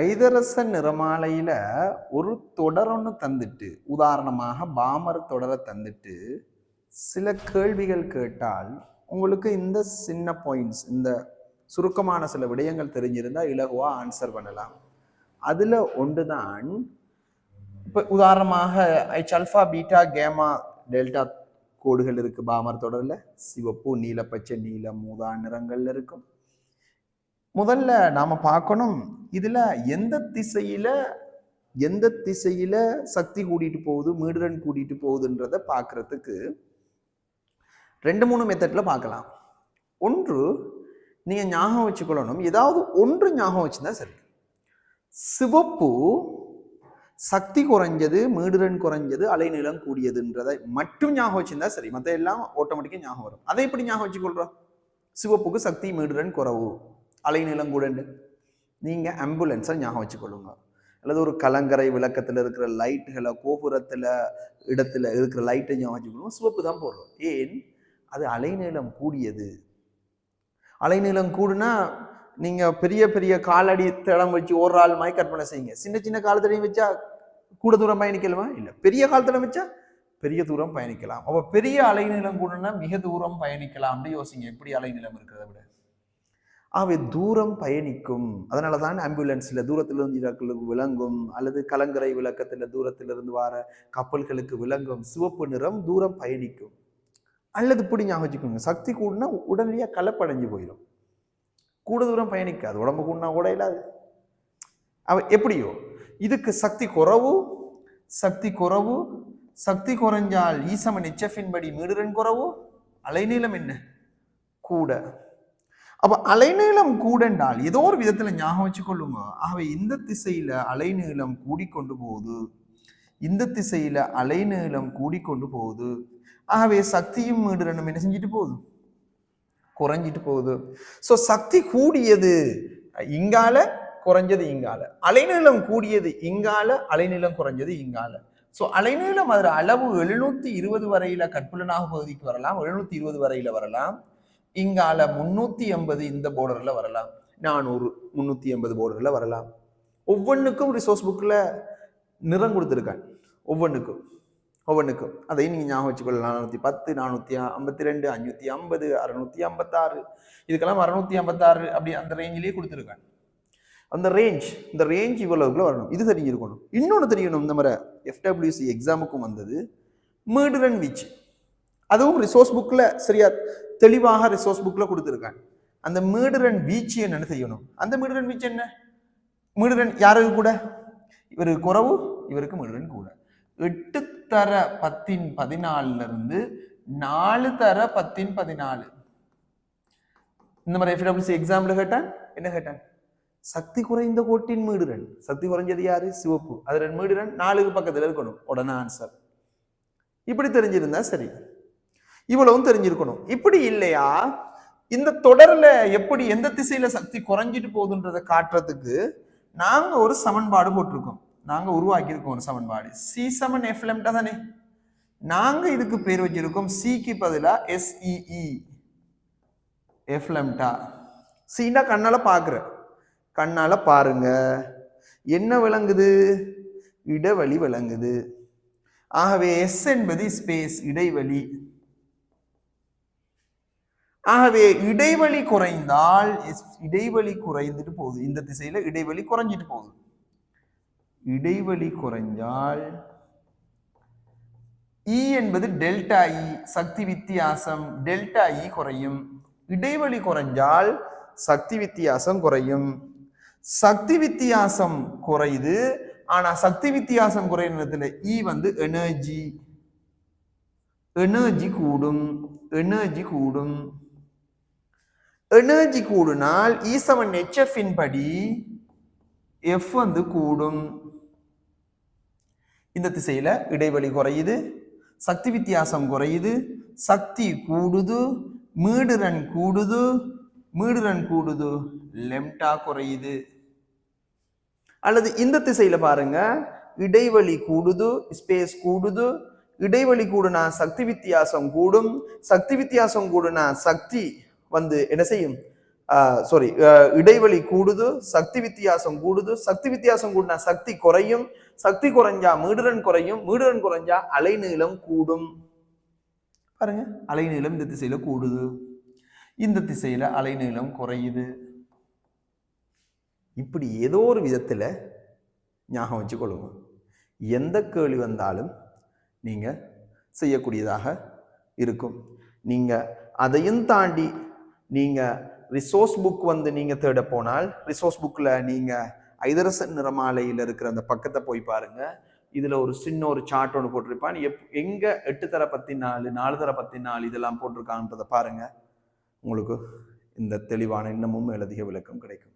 ஐதரச நிறமாலையில் ஒரு தொடர் ஒன்று தந்துட்டு உதாரணமாக பாமர் தொடரை தந்துட்டு சில கேள்விகள் கேட்டால் உங்களுக்கு இந்த சின்ன பாயிண்ட்ஸ் இந்த சுருக்கமான சில விடயங்கள் தெரிஞ்சிருந்தால் இலகுவா ஆன்சர் பண்ணலாம். அதில் ஒன்று தான் இப்போ உதாரணமாக ஐச் அல்ஃபா பீட்டா கேமா டெல்டா கோடுகள் இருக்குது பாமர் தொடரில். சிவப்பு நீல பச்சை நீலம் மூதா நிறங்கள்ல இருக்கும். முதல்ல நாம பார்க்கணும் இதுல எந்த திசையில எந்த திசையில சக்தி கூட்டிட்டு போகுது மீடுடன் கூட்டிட்டு போகுதுன்றத பார்க்கறதுக்கு ரெண்டு மூணு மெத்தட்ல பார்க்கலாம். ஒன்று நீங்க ஞாபகம் வச்சுக்கொள்ளணும் ஏதாவது ஒன்று ஞாபகம் வச்சுருந்தா சரி. சிவப்பு சக்தி குறைஞ்சது மீடுடன் குறைஞ்சது அலைநீளம் கூடியதுன்றதை மட்டும் ஞாபகம் வச்சிருந்தா சரி. மற்ற எல்லாம் ஆட்டோமேட்டிக்காக ஞாபகம் வரும். அதை எப்படி ஞாபகம் வச்சுக்கொள்றோம்? சிவப்புக்கு சக்தி மீடுடன் குறவு. அலைநீளம் கூடண்டு நீங்கள் ஆம்புலன்ஸை ஞாபகம் வச்சுக்கொள்ளுங்க. அல்லது ஒரு கலங்கரை விளக்கத்தில் இருக்கிற லைட்டுகளை கோபுரத்தில் இடத்துல இருக்கிற லைட்டை ஞாபகம் வச்சுக்கொள்ளுங்க. சிவப்பு தான் போடுறோம். ஏன்? அது அலைநீளம் கூடியது. அலைநீளம் கூடுனா நீங்கள் பெரிய பெரிய காலடி தடம் வச்சு ஒரு ஆள் மாதிரி கற்பனை செய்யுங்க. சின்ன சின்ன காலத்தடையும் வச்சா கூட தூரம் பயணிக்கலாமா? இல்லை. பெரிய காலத்தடம் வச்சா பெரிய தூரம் பயணிக்கலாம். அப்போ பெரிய அலைநீளம் கூடனா மிக தூரம் பயணிக்கலாம்னு யோசிங்க. எப்படி அலைநீளம் இருக்கிறத விட. ஆகவே தூரம் பயணிக்கும். அதனால தான் ஆம்புலன்ஸில் தூரத்திலிருந்து இறக்கலுக்கு விளங்கும் அல்லது கலங்கரை விளக்கத்தில் தூரத்திலிருந்து வர கப்பல்களுக்கு விளங்கும். சிவப்பு நிறம் தூரம் பயணிக்கும். அல்லது இப்படி ஞாபகம் வச்சுக்கோங்க சக்தி கூடனா உடனடியாக கலப்படைஞ்சு போயிடும் கூட தூரம் பயணிக்காது. உடம்பு கூடனா கூட இல்லாது. அவ எப்படியோ இதுக்கு சக்தி குறவு சக்தி குறவு சக்தி குறைஞ்சால் ஈசமன் இச்சஃபின்படி மீடுரன் குறவு அலைநீளம் என்ன? கூட. அப்ப அலைநீளம் கூடண்டால் ஏதோ ஒரு விதத்துல ஞாபகம் வச்சுக்கொள்ளுங்க. ஆகவே இந்த திசையில அலைநீளம் கூடிக்கொண்டு போகுது. இந்த திசையில அலைநீளம் கூடிக்கொண்டு போகுது. ஆகவே சக்தியும் மீடுரனும் என்ன செஞ்சுட்டு போகுது? குறைஞ்சிட்டு போகுது. ஸோ சக்தி கூடியது இங்கால குறைஞ்சது இங்கால. அலைநீளம் கூடியது இங்கால அலைநீளம் குறைஞ்சது இங்கால. ஸோ அலைநீளம் அதில் அளவு எழுநூத்தி இருபது வரையில கற்புலனாக பகுதிக்கு வரலாம். எழுநூத்தி இருபது வரையில வரலாம். இங்கால முன்னூத்தி எண்பது இந்த போர்டர்ல வரலாம். நானூறு முந்நூற்றி எண்பது போர்டர்ல வரலாம். ஒவ்வொன்றுக்கும் ரிசோர்ஸ் புக்கில் நிறம் கொடுத்துருக்கான் ஒவ்வொன்றுக்கும் ஒவ்வொன்றுக்கும் அதையும் நீங்கள் ஞாபகம் வச்சுக்கொள்ளலாம். நானூற்றி பத்து நானூற்றி ஐம்பத்தி ரெண்டு அஞ்சூற்றி ஐம்பது அறுநூற்றி ஐம்பத்தாறு. இதுக்கெல்லாம் அறுநூற்றி ஐம்பத்தாறு அப்படி அந்த ரேஞ்சிலேயே கொடுத்துருக்காங்க. அந்த ரேஞ்ச் இந்த ரேஞ்ச் இவ்வளவுக்குள்ள வரணும். இது தெரிஞ்சிருக்கணும் இன்னொன்று தெரியணும். இந்த மாதிரி எஃப்டபிள்யூசி எக்ஸாமுக்கும் வந்தது. மீடுரன் வீச்சு அதுவும் ரிசோர்ஸ் புக்கில் சரியா தெளிவாக ரிசோர்ஸ் புக்கில் கொடுத்துருக்கேன் அந்த மீடுரன் வீச்சு என்னென்னு செய்யணும்? அந்த மீடுரன் வீச்சு என்ன? மீடுரன் யாருக்கு கூட? இவருக்கு குறவு இவருக்கு மீடுரன் கூட. எட்டு தர பத்தின் பதினாலிருந்து நாலு தர பத்தின் பதினாலு. இந்த மாதிரி எஃப்டபிள்யூசி எக்ஸாம்பிள் கேட்டேன். என்ன கேட்டேன்? சக்தி குறைந்த கோட்டின் மீடுரன். சக்தி குறைஞ்சது யாரு? சிவப்பு. அது ரெண்டு மீடுரன் நாலுக்கு பக்கத்தில் இருக்கணும். உடனே ஆன்சர் இப்படி தெரிஞ்சிருந்தா சரி. இவ்வளவும் தெரிஞ்சிருக்கணும். இப்படி இல்லையா? இந்த தொடர்ல எப்படி எந்த திசையில சக்தி குறைஞ்சிட்டு போகுதுன்றதை காட்டுறதுக்கு நாங்க ஒரு சமன்பாடு போட்டிருக்கோம். நாங்க உருவாக்கியிருக்கோம் ஒரு சமன்பாடு. சி சமன் எஃப் தானே? நாங்க இதுக்கு பேர் வச்சிருக்கோம். சிக்கு பதிலா எஸ்இஇ எஃப்லெம்டா சீனா கண்ணால பாக்குற. கண்ணால பாருங்க. என்ன விளங்குது? இடைவெளி விளங்குது. ஆகவே எஸ் என்பது ஸ்பேஸ் இடைவெளி. ஆகவே இடைவெளி குறைந்தால் எஸ்- இடைவெளி குறைந்துட்டு போகுது. இந்த திசையில இடைவெளி குறைஞ்சிட்டு போகுது. இடைவெளி குறைஞ்சால் இ e என்பது டெல்டா இ e, சக்தி வித்தியாசம் டெல்டா இ e குறையும். இடைவெளி குறைஞ்சால் சக்தி வித்தியாசம் குறையும். சக்தி வித்தியாசம் குறையுது. ஆனா சக்தி வித்தியாசம் குறையிற நேரத்துல இ வந்து எனர்ஜி எனர்ஜி கூடும். எனர்ஜி கூடும். எனர்ஜி கூடுனால் இ செவன் ஹெச்எஃப் படி எஃப் வந்து கூடும். இந்த திசையில் இடைவெளி குறையுது சக்தி வித்தியாசம் குறையுது சக்தி கூடுது மீடுரன் கூடுது மீடுரன் கூடுது லெம்டா குறையுது. அல்லது இந்த திசையில பாருங்க இடைவெளி கூடுது ஸ்பேஸ் கூடுது இடைவெளி கூடுனா சக்தி வித்தியாசம் கூடும் சக்தி வித்தியாசம் கூடுனா சக்தி வந்து என்ன செய்யும்? சாரி இடைவெளி கூடுது சக்தி வித்தியாசம் கூடுது. சக்தி வித்தியாசம் கூடினா சக்தி குறையும். சக்தி குறைஞ்சா மீடுரன் குறையும். மீடுரன் குறைஞ்சா அலைநீளம் கூடும். பாருங்க அலைநீளம் இந்த திசையில கூடுது. இந்த திசையில அலைநீளம் குறையுது. இப்படி ஏதோ ஒரு விதத்துல ஞாபகம் வச்சுக்கொள்ளுங்க. எந்த கேள்வி வந்தாலும் நீங்க செய்யக்கூடியதாக இருக்கும். நீங்க அதையும் தாண்டி நீங்கள் ரிசோர்ஸ் புக் வந்து நீங்கள் தேட போனால் ரிசோர்ஸ் புக்கில் நீங்கள் ஐதரசன் நிறமாலையில் இருக்கிற அந்த பக்கத்தை போய் பாருங்கள் இதில் ஒரு சின்ன ஒரு சார்ட் ஒன்று போட்டிருப்பான். எப் எங்கே எட்டு தர பத்தி நாலு நாலு தர பத்தி நாலு இதெல்லாம் போட்டிருக்கான்றதை பாருங்கள் உங்களுக்கு இந்த தெளிவான இன்னமும் எழுதிய விளக்கம் கிடைக்கும்.